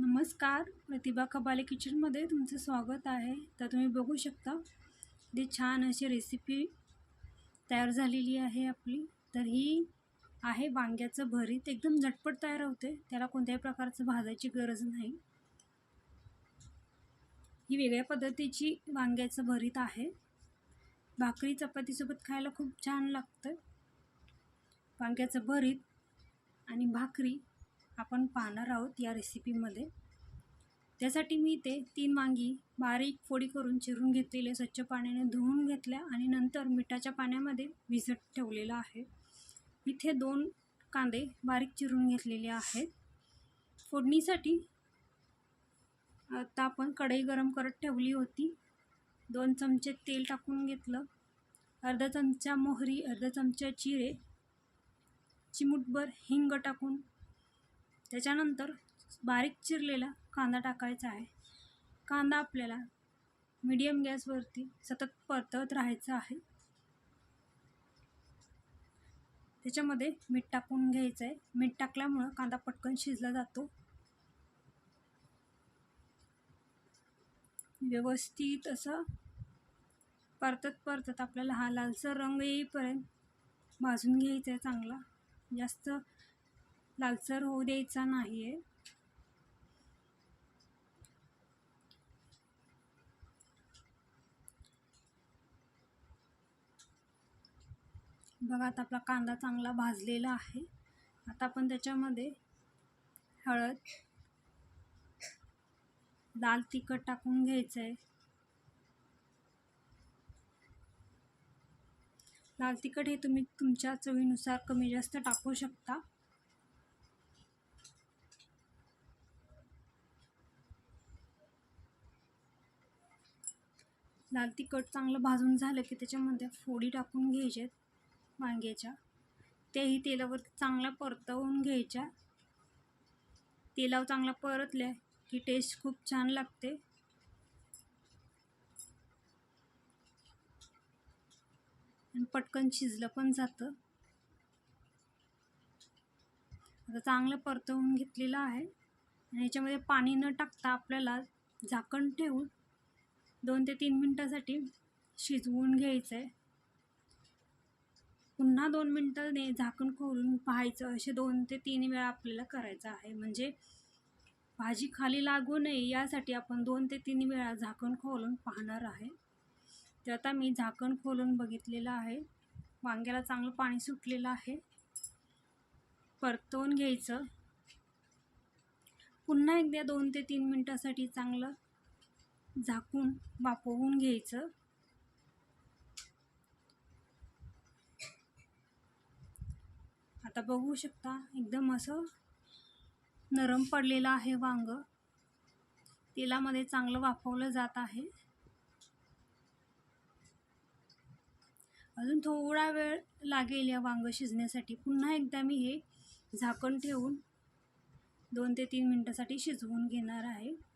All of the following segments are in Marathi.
नमस्कार प्रतिभा कबाले किचनमध्ये तुमचं स्वागत आहे. तर तुम्ही बघू शकता ते छान अशी रेसिपी तयार झालेली आहे आपली. तर ही आहे वांग्याचं भरीत. एकदम झटपट तयार होते. त्याला कोणत्याही प्रकारचं भाजायची गरज नाही. ही वेगळ्या पद्धतीची वांग्याचं भरीत आहे. भाकरी चपातीसोबत खायला खूप छान लागतं. वांग्याचं भरीत आणि भाकरी आपण पाहणार आहोत या रेसिपीमध्ये त्यासाठी मी इथे तीन वांगी बारीक फोडी करून चिरून घेतलेले स्वच्छ पाण्याने धुवून घेतल्या आणि नंतर मिठाच्या पाण्यामध्ये भिजत ठेवलेलं आहे. इथे दोन कांदे बारीक चिरून घेतलेले आहेत. फोडणीसाठी आता आपण कढई गरम करत ठेवली होती. दोन चमचे तेल टाकून घेतलं. अर्धा चमचा मोहरी अर्धा चमचा जिरे चिमूटभर हिंग टाकून त्याच्यानंतर बारीक चिरलेला कांदा टाकायचा आहे. कांदा आपल्याला मीडियम गॅसवरती सतत परतत राहायचं आहे. त्याच्यामध्ये मीठ टाकून घ्यायचं आहे. मीठ टाकल्यामुळं कांदा पटकन शिजला जातो. व्यवस्थित असं परतत परतत आपल्याला हा लालसर रंग येईपर्यंत भाजून घ्यायचा आहे चांगला. जास्त लालसर होऊ द्यायचा नाही आहे बघा आता आपला कांदा चांगला भाजलेला आहे. आता आपण त्याच्यामध्ये हळद लाल तिखट टाकून घ्यायचं आहे लाल तिखट हे तुम्ही तुमच्या चवीनुसार कमी जास्त टाकू शकता. लाल तिखट चांगलं भाजून झालं की त्याच्यामध्ये फोडी टाकून घ्यायच्यात वांग्याच्या. त्याही तेलावर चांगल्या परतवून घ्यायच्या. तेलावर चांगल्या परतल्या की टेस्ट खूप छान लागते. आणि पटकन शिजलं पण जातं. आता चांगलं परतवून घेतलेलं आहे. आणि याच्यामध्ये पाणी न टाकता आपल्याला झाकण ठेवून दोन ते तीन मिनटासाठी शिजवून घ्यायचं आहे पुन्हा दोन मिनटं ने झाकण खोलून पाहायचं असे दोन ते तीन वेळा आपल्याला करायचं आहे. म्हणजे भाजी खाली लागू नये यासाठी आपण दोन ते तीन वेळा झाकण खोलून पाहणार आहे. तर आता मी झाकण खोलून बघितलेलं आहे. वांग्याला चांगलं पाणी सुटलेलं आहे. परतवून घ्यायचं. पुन्हा एकदा दोन ते तीन मिनटासाठी चांगलं झाकून वाफवून घ्यायचं. आता बघू शकता एकदम असं नरम पडलेलं आहे वांग. तेलामध्ये चांगलं वाफवलं जात आहे. अजून थोडा वेळ लागेल या वांग शिजण्यासाठी. पुन्हा एकदा मी हे झाकण ठेवून दोन ते तीन मिनटासाठी शिजवून घेणार आहे.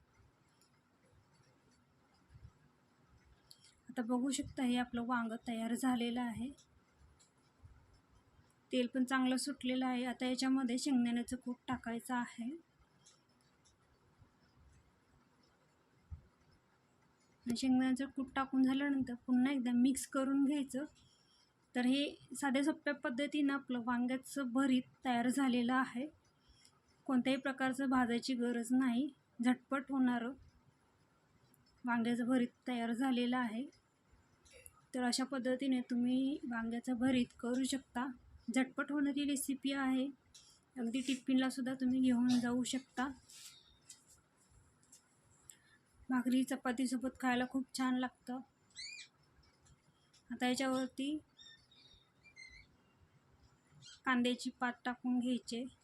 आता बघू शकता हे आपलं वांग तयार झालेलं आहे. तेल पण चांगलं सुटलेलं आहे. आता याच्यामध्ये शेंगदाण्याचं कूट टाकायचं आहे. शेंगदाण्याचं कूट टाकून झाल्यानंतर पुन्हा एकदा मिक्स करून घ्यायचं. तर हे साध्या सोप्या पद्धतीनं आपलं वांग्याचं भरीत तयार झालेलं आहे. कोणत्याही प्रकारचं भाजायची गरज नाही. झटपट होणारं वांग्याचं भरीत तयार झालेलं आहे. तर अशा पद्धतीने तुम्ही वांग्याचं भरीत करू शकता. झटपट होणारी रेसिपी आहे. अगदी टिफिनलासुद्धा तुम्ही घेऊन जाऊ शकता. भाकरी चपातीसोबत खायला खूप छान लागतं. आता याच्यावरती कांद्याची पात टाकून घ्यायचे.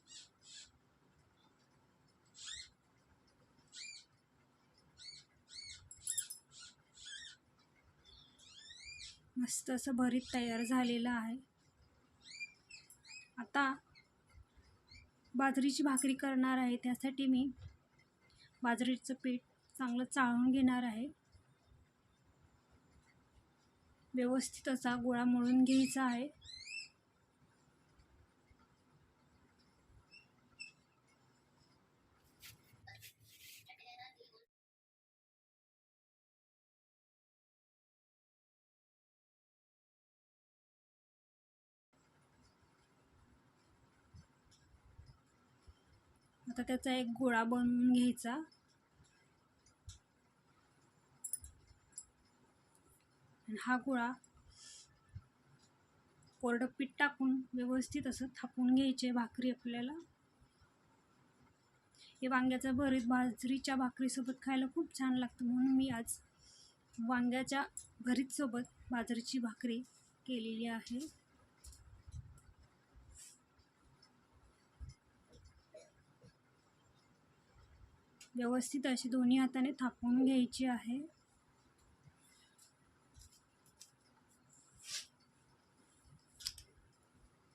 मस्त असं भरीत तयार झालेलं आहे. आता बाजरीची भाकरी करणार आहे. त्यासाठी मी बाजरीचं पीठ चांगलं चाळून घेणार आहे. व्यवस्थित असा गोळा मळून घ्यायचा आहे. आता त्याचा एक गोळा बनवून घ्यायचा. हा गोळा कोरडं पीठ टाकून व्यवस्थित असं थापून घ्यायचे भाकरी आपल्याला. हे वांग्याचं भरीत बाजरीच्या भाकरीसोबत खायला खूप छान लागतं. म्हणून मी आज वांग्याच्या भरीतसोबत बाजरीची भाकरी केलेली आहे. व्यवस्थित अशी दोन्ही हाताने थापून घ्यायची आहे.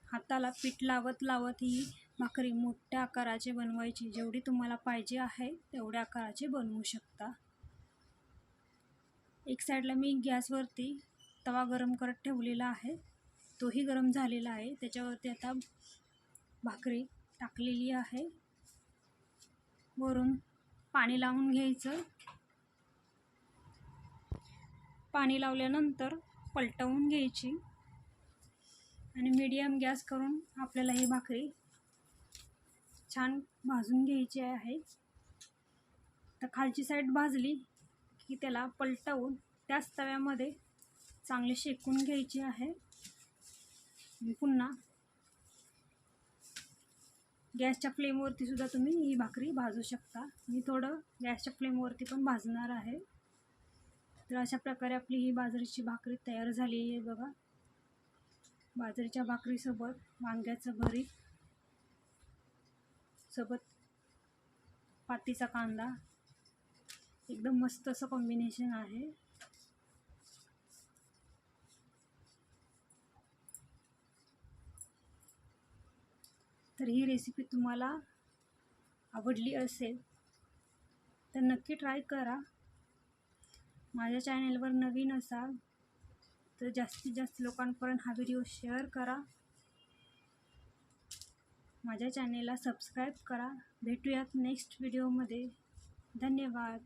हाताला पीठ लावत लावत ही भाकरी मोठ्या आकाराचे बनवायची. जेवढी तुम्हाला पाहिजे आहे तेवढ्या आकाराचे बनवू शकता. एक साईडला मी गॅसवरती तवा गरम करत ठेवलेला आहे. तोही गरम झालेला आहे. त्याच्यावरती आता भाकरी टाकलेली आहे. वरून पाणी लावून घ्यायचं. पाणी लावल्यानंतर पलटवून घ्यायची. आणि मीडियम गॅस करून आपल्याला ही भाकरी छान भाजून घ्यायची आहे. तर खालची साईड भाजली की त्याला पलटवून त्याच तव्यामध्ये चांगले शेकून घ्यायची आहे. पुन्हा गॅसच्या फ्लेमवरती सुद्धा तुम्ही ही भाकरी भाजू शकता. मी थोडं गॅसच्या फ्लेमवरती पण भाजणार आहे. तर अशा प्रकारे आपली ही बाजरीची भाकरी तयार झालेली आहे बघा. बाजरीच्या भाकरीसोबत वांग्याचं भरीत सोबत पातीचा कांदा. एकदम मस्त असं कॉम्बिनेशन आहे. तर ही रेसिपी तुम्हाला आवडली असेल तर नक्की ट्राय करा. माझ्या चॅनेलवर नवीन असाल तर जास्तीत जास्त लोकांपर्यंत हा व्हिडिओ शेअर करा. माझ्या चॅनेलला सबस्क्राईब करा. भेटूयात नेक्स्ट व्हिडिओमध्ये धन्यवाद.